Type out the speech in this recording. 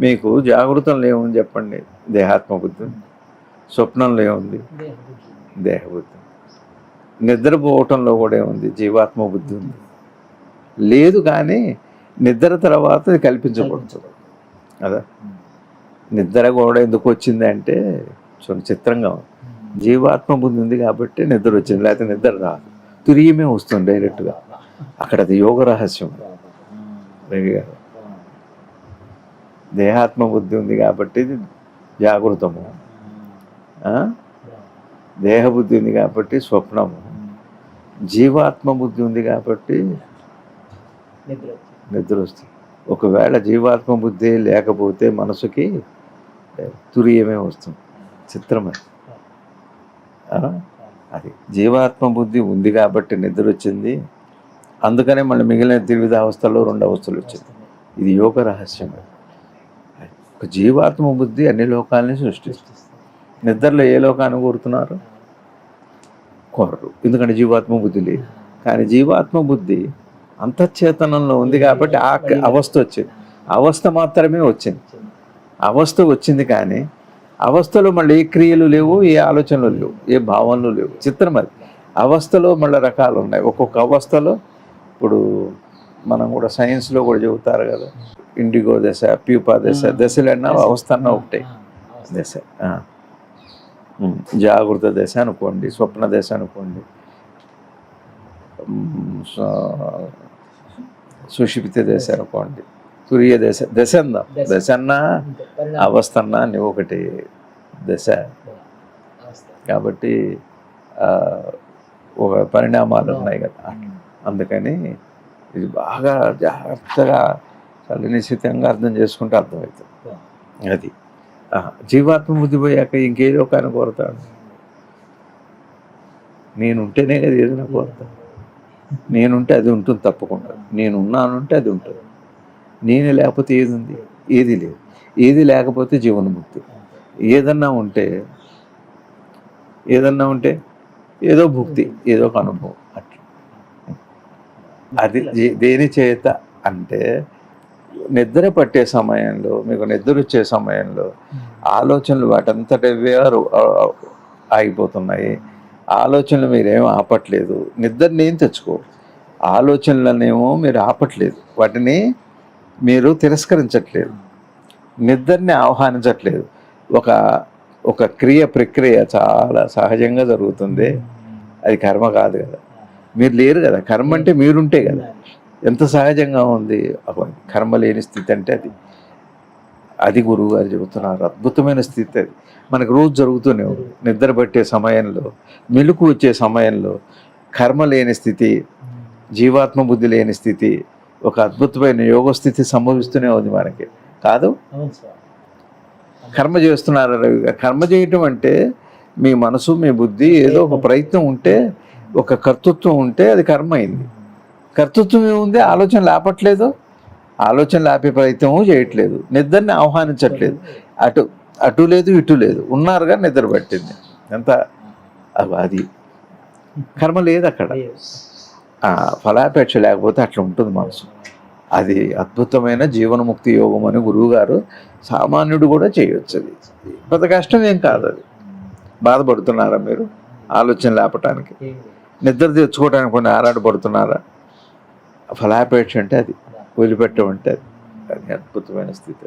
మీకు జాగృతంలో ఏముంది చెప్పండి. దేహాత్మ బుద్ధి ఉంది. స్వప్నంలో ఏముంది దేహబుద్ధి. నిద్రపోవటంలో కూడా ఏముంది? జీవాత్మ బుద్ధి ఉంది. లేదు కానీ నిద్ర తర్వాత కల్పించకూడదు. కదా? నిద్ర కూడా ఎందుకు వచ్చింది అంటే చాలా చిత్రంగా. జీవాత్మ బుద్ధి ఉంది కాబట్టి నిద్ర వచ్చింది. లేకపోతే నిద్ర రాదు. తురియమే వస్తుంది డైరెక్ట్గా. అక్కడ అది యోగ రహస్యం. గారు దేహాత్మ బుద్ధి ఉంది కాబట్టి ఇది జాగృతము? దేహబుద్ధి ఉంది కాబట్టి స్వప్నము. జీవాత్మ బుద్ధి ఉంది కాబట్టి నిద్ర వస్తుంది ఒకవేళ జీవాత్మ బుద్ధి లేకపోతే మనసుకి తురియమే వస్తుంది. చిత్రం అది ఆ? అది. జీవాత్మ బుద్ధి ఉంది కాబట్టి నిద్ర వచ్చింది అందుకనే మళ్ళీ మిగిలిన త్రివిధ అవస్థల్లో రెండు అవస్థలు వచ్చింది ఇది యోగ రహస్యం ఒక జీవాత్మ బుద్ధి అన్ని లోకాలని సృష్టిస్తుంది. నిద్రలో ఏ లోకాన్ని కోరుతున్నారు? కోరరు. ఎందుకంటే జీవాత్మ బుద్ధి లేదు. కానీ జీవాత్మ బుద్ధి అంతఃచేతనంలో ఉంది కాబట్టి ఆ అవస్థ వచ్చింది. అవస్థ మాత్రమే వచ్చింది. అవస్థ వచ్చింది కానీ అవస్థలో మళ్ళీ ఏ క్రియలు లేవు ఏ ఆలోచనలు లేవు ఏ భావనలు లేవు. చిత్రం అది. అవస్థలో మళ్ళీ రకాలు ఉన్నాయి. ఒక్కొక్క అవస్థలో ఇప్పుడు మనం కూడా సైన్స్లో కూడా చెబుతారు కదా. ఇండిగో దశ ప్యూపా దశ దశలు అన్న అవస్థ అన్న ఒకటే. దశ జాగృత దశ అనుకోండి స్వప్న దశ అనుకోండి. సుషిప్త దశ అనుకోండి. తురియ దశ దశ అందాం దశ. అన్నా అవస్థ అన్నా నువ్వు ఒకటి దశ. కాబట్టి ఒక పరిణామాలు ఉన్నాయి కదా. అందుకని ఇది బాగా జాగ్రత్తగా చాలా నిశ్చితంగా అర్థం చేసుకుంటే అర్థమవుతుంది. అది. జీవాత్మ బుద్ధి పోయాక ఇంకే లోకాన్ని కోరతాడు. నేనుంటేనే కదా ఏదైనా కోరతాను. నేనుంటే అది ఉంటుంది తప్పకుండా. నేనున్నానుంటే అది ఉంటుంది. నేనే లేకపోతే ఏది ఉంది ఏది లేదు. ఏది లేకపోతే జీవనముక్తి ఏదన్నా ఉంటే ఏదన్నా ఉంటే ఏదో భుక్తి ఏదో ఒక అనుభవం. అది దేని చేత అంటే నిద్ర పట్టే సమయంలో మీకు నిద్ర వచ్చే సమయంలో ఆలోచనలు వాటంతటవే ఆగిపోతున్నాయి. ఆలోచనలు మీరేం ఆపట్లేదు. నిద్రని ఏం తెచ్చుకో. ఆలోచనలనేమో మీరు ఆపట్లేదు. వాటిని మీరు తిరస్కరించట్లేదు. నిద్రని ఆహ్వానించట్లేదు. ఒక ఒక క్రియ ప్రక్రియ చాలా సహజంగా జరుగుతుంది. అది కర్మ కాదు కదా. మీరు లేరు కదా. కర్మ అంటే మీరుంటే కదా. ఎంత సహజంగా ఉంది. కర్మ లేని స్థితి అంటే అది. అది గురువు గారు చెబుతున్నారు. అద్భుతమైన స్థితి అది. మనకు రోజు జరుగుతూనే నిద్ర పట్టే సమయంలో మెలకు వచ్చే సమయంలో కర్మ లేని స్థితి జీవాత్మ బుద్ధి లేని స్థితి ఒక అద్భుతమైన యోగ స్థితి సంభవిస్తూనే ఉంది మనకి. కాదు? కర్మ చేస్తున్నారు కర్మ చేయటం అంటే మీ మనసు మీ బుద్ధి ఏదో ఒక ప్రయత్నం ఉంటే ఒక కర్తృత్వం ఉంటే అది కర్మ అయింది. కర్తృత్వం ఏముంది? ఆలోచన లేపట్లేదు. ఆలోచన లేపే ప్రయత్నము చేయట్లేదు. నిద్రని ఆహ్వానించట్లేదు. అటు అటు లేదు ఇటు లేదు. ఉన్నారుగా నిద్ర పట్టింది. ఎంత అది కర్మ లేదు అక్కడ. ఫలాపేక్ష లేకపోతే అట్లా ఉంటుంది మనసు. అది అద్భుతమైన జీవనముక్తి యోగం అని గురువుగారు సామాన్యుడు కూడా చేయొచ్చు అది. పెద్ద కష్టం ఏం కాదు అది. బాధపడుతున్నారా మీరు? ఆలోచన లేపటానికి. నిద్ర తెచ్చుకోవడానికి కొన్ని ఆరాటపడుతున్నారా? ఫలాపేక్ష అంటే అది వదిలిపెట్టమంటే అది. అది అద్భుతమైన స్థితి